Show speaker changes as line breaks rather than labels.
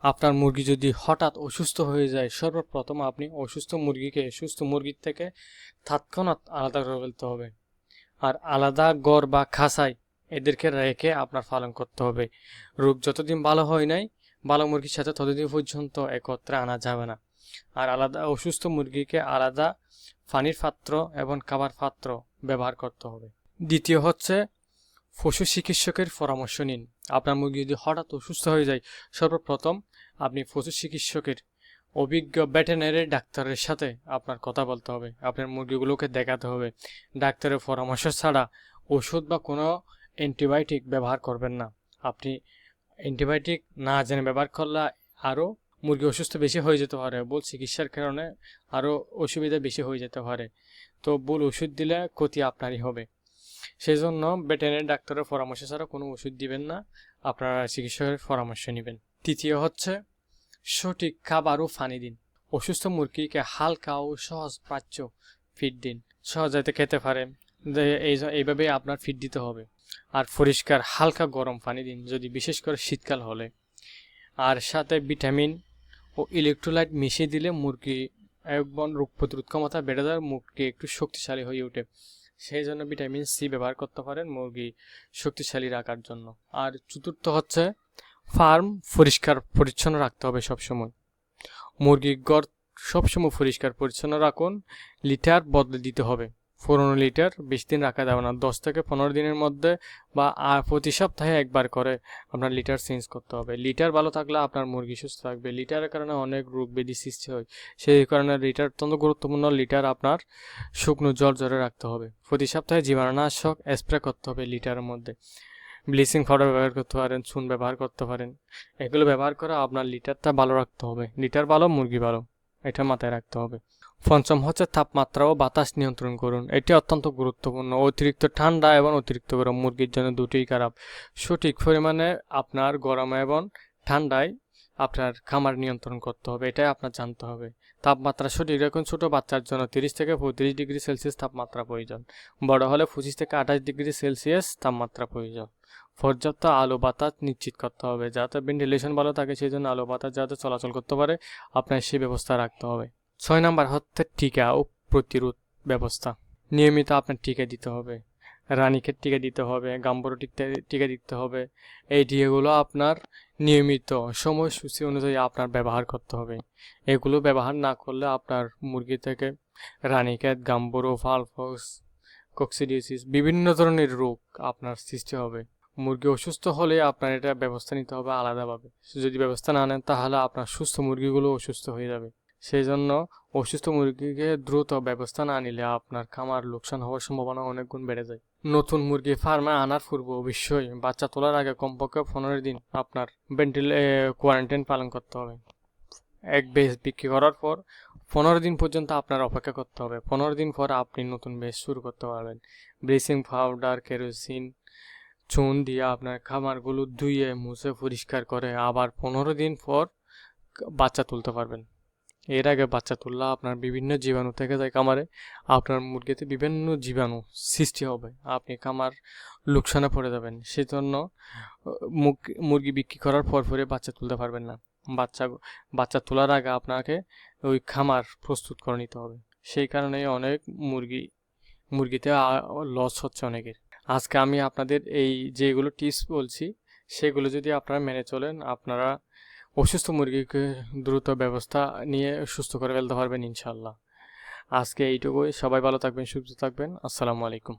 আপনার মুরগি যদি হঠাৎ অসুস্থ হয়ে যায়, সর্বপ্রথম আপনি অসুস্থ মুরগিকে, সুস্থ মুরগির থেকে তৎক্ষণাৎ আলাদা করে ফেলতে হবে। আর আলাদা গড় বা খাসায় এদেরকে রেখে আপনার পালন করতে হবে। রোগ যতদিন ভালো হয় নাই, ভালো মুরগির সাথে ততদিন পর্যন্ত একত্রে আনা যাবে না। আর আলাদা অসুস্থ মুরগিকে আলাদা পানির পাত্র এবং খাবার পাত্র ব্যবহার করতে হবে। দ্বিতীয় হচ্ছে, পশু চিকিৎসকের পরামর্শ নিন। আপনার মুরগি যদি হঠাৎ অসুস্থ হয়ে যায়, সর্বপ্রথম আপনি পশু চিকিৎসকের, অভিজ্ঞ ভেটেনারি ডাক্তারের সাথে আপনার কথা বলতে হবে। আপনার মুরগিগুলোকে দেখাতে হবে। ডাক্তারের পরামর্শ ছাড়া ওষুধ বা কোনো অ্যান্টিবায়োটিক ব্যবহার করবেন না। আপনি অ্যান্টিবায়োটিক না জেনে ব্যবহার করলে আরও মুরগি অসুস্থ বেশি হয়ে যেতে পারে। ভুল চিকিৎসার কারণে আরও অসুবিধা বেশি হয়ে যেতে পারে। তো ভুল ওষুধ দিলে ক্ষতি আপনারই হবে। সেই জন্য ভেটেরিনারি ডাক্তারের পরামর্শ ছাড়া কোনো ওষুধ দিবেন না। আপনারা চিকিৎসকের পরামর্শ নেবেন। তৃতীয় হচ্ছে, সঠিক খাবার ও পানি দিন। অসুস্থ মুরগিকে হালকা ও সহজ প্রাচ্য ফিড দিন। সহজ যাতে খেতে পারে এই এইভাবে আপনার ফিড দিতে হবে। আর পরিষ্কার হালকা গরম পানি দিন, যদি বিশেষ করে শীতকাল হলে। আর সাথে ভিটামিন ও ইলেকট্রোলাইট মিশিয়ে দিলে মুরগি একদম রোগ প্রতিরোধ ক্ষমতা বেড়ে যায়, মুরগি একটু শক্তিশালী হয়ে ওঠে। সেই জন্য ভিটামিন সি ব্যবহার করতে পারেন মুরগি শক্তিশালী রাখার জন্য। আর চতুর্থ হচ্ছে ফার্ম পরিষ্কার পরিচ্ছন্ন রাখতে হবে সবসময়। মুরগির গড় সবসময় পরিষ্কার পরিচ্ছন্ন রাখুন, লিটার বদলে দিতে হবে। পনেরো লিটার বেশি দিন রাখা যাবে না। দশ থেকে পনেরো দিনের মধ্যে বা প্রতি সপ্তাহে একবার করে আপনার লিটার চেঞ্জ করতে হবে। লিটার ভালো থাকলে আপনার মুরগি সুস্থ থাকবে। লিটারের কারণে অনেক রোগ ব্যাধি সৃষ্টি হয়। সেই কারণে লিটার অত্যন্ত গুরুত্বপূর্ণ। লিটার আপনার শুকনো জল জ্বরে রাখতে হবে। প্রতি সপ্তাহে জীবাণুনাশক স্প্রে করতে হবে লিটারের মধ্যে। ব্লিচিং পাউডার ব্যবহার করতে পারেন, চুন ব্যবহার করতে পারেন। এগুলো ব্যবহার করে আপনার লিটারটা ভালো রাখতে হবে। লিটার ভালো, মুরগি ভালো। এটা মাথায় রাখতে হবে। পঞ্চম হচ্ছে তাপমাত্রা ও বাতাস নিয়ন্ত্রণ করুন। এটি অত্যন্ত গুরুত্বপূর্ণ। অতিরিক্ত ঠান্ডা এবং অতিরিক্ত গরম মুরগির জন্য দুটোই খারাপ। সঠিক পরিমাণে আপনার গরম এবং ঠান্ডায় আপনার খামার নিয়ন্ত্রণ করতে হবে, এটাই আপনার জানতে হবে। তাপমাত্রা সঠিক রাখুন। ছোটো বাচ্চার জন্য তিরিশ থেকে পঁয়ত্রিশ ডিগ্রি সেলসিয়াস তাপমাত্রা প্রয়োজন। বড় হলে পঁচিশ থেকে আঠাশ ডিগ্রি সেলসিয়াস তাপমাত্রা প্রয়োজন। পর্যাপ্ত আলো বাতাস নিশ্চিত করতে হবে, যাতে ভেন্টিলেশন ভালো থাকে সেই জন্য আলো বাতাস যাতে চলাচল করতে পারে, আপনার সেই ব্যবস্থা রাখতে হবে। ছয় নম্বর হচ্ছে টিকা ও প্রতিরোধ ব্যবস্থা। নিয়মিত আপনার টিকা দিতে হবে। রানীক্ষেত টিকা দিতে হবে গাম্বরো টিকা দিতে হবে। এই টিকাগুলো আপনার নিয়মিত সময়সূচি অনুযায়ী আপনার ব্যবহার করতে হবে। এগুলো ব্যবহার না করলে আপনার মুরগি থেকে রানীক্ষেত গাম্বরো ফালফক্স, কক্সিডিওসিস, বিভিন্ন ধরনের রোগ আপনার সৃষ্টি হবে। মুরগি অসুস্থ হলে আপনার এটা ব্যবস্থা নিতে হবে আলাদাভাবে। যদি ব্যবস্থা না নেন তাহলে আপনার সুস্থ মুরগিগুলো অসুস্থ হয়ে যাবে। সেই জন্য অসুস্থ মুরগিকে দ্রুত ব্যবস্থা না নিলে আপনার খামার লোকসান হওয়ার সম্ভাবনা অনেক গুণ বেড়ে যায়। নতুন মুরগি ফার্মে আনার পূর্ব অবশ্যই বাচ্চা তোলার আগে কমপক্ষে পনেরো দিন আপনার ভেন্টিল কোয়ারেন্টাইন পালন করতে হবে। এক বেশ বিক্রি করার পর পনেরো দিন পর্যন্ত আপনার অপেক্ষা করতে হবে। পনেরো দিন পর আপনি নতুন বেশ শুরু করতে পারবেন। ব্লিচিং পাউডার, কেরোসিন, চুন দিয়ে আপনার খামারগুলো ধুয়ে, মুছে, পরিষ্কার করে আবার পনেরো দিন পর বাচ্চা তুলতে পারবেন। এর আগে বাচ্চা তুললে, আপনার বিভিন্ন জীবাণু থেকে যায় খামারে আপনার মুরগিতে বিভিন্ন জীবাণু সৃষ্টি হবে। আপনি খামার লোকসানে পড়ে যাবেন। সেজন্য মুরগি বিক্রি করার পর পরে বাচ্চা তুলতে পারবেন না। বাচ্চা বাচ্চা তোলার আগে আপনাকে ওই খামার প্রস্তুত করে নিতে হবে। সেই কারণে অনেক মুরগি, মুরগিতে লস হচ্ছে অনেকের। আজকে আমি আপনাদের এই যেগুলো টিপস বলছি, সেগুলো যদি আপনারা মেনে চলেন, আপনারা অসুস্থ মুরগিকে দ্রুত ব্যবস্থা নিয়ে সুস্থ করে ফেলতে পারবেন ইনশাল্লাহ আজকে এইটুকুই। সবাই ভালো থাকবেন, সুস্থ থাকবেন। আসসালামু আলাইকুম।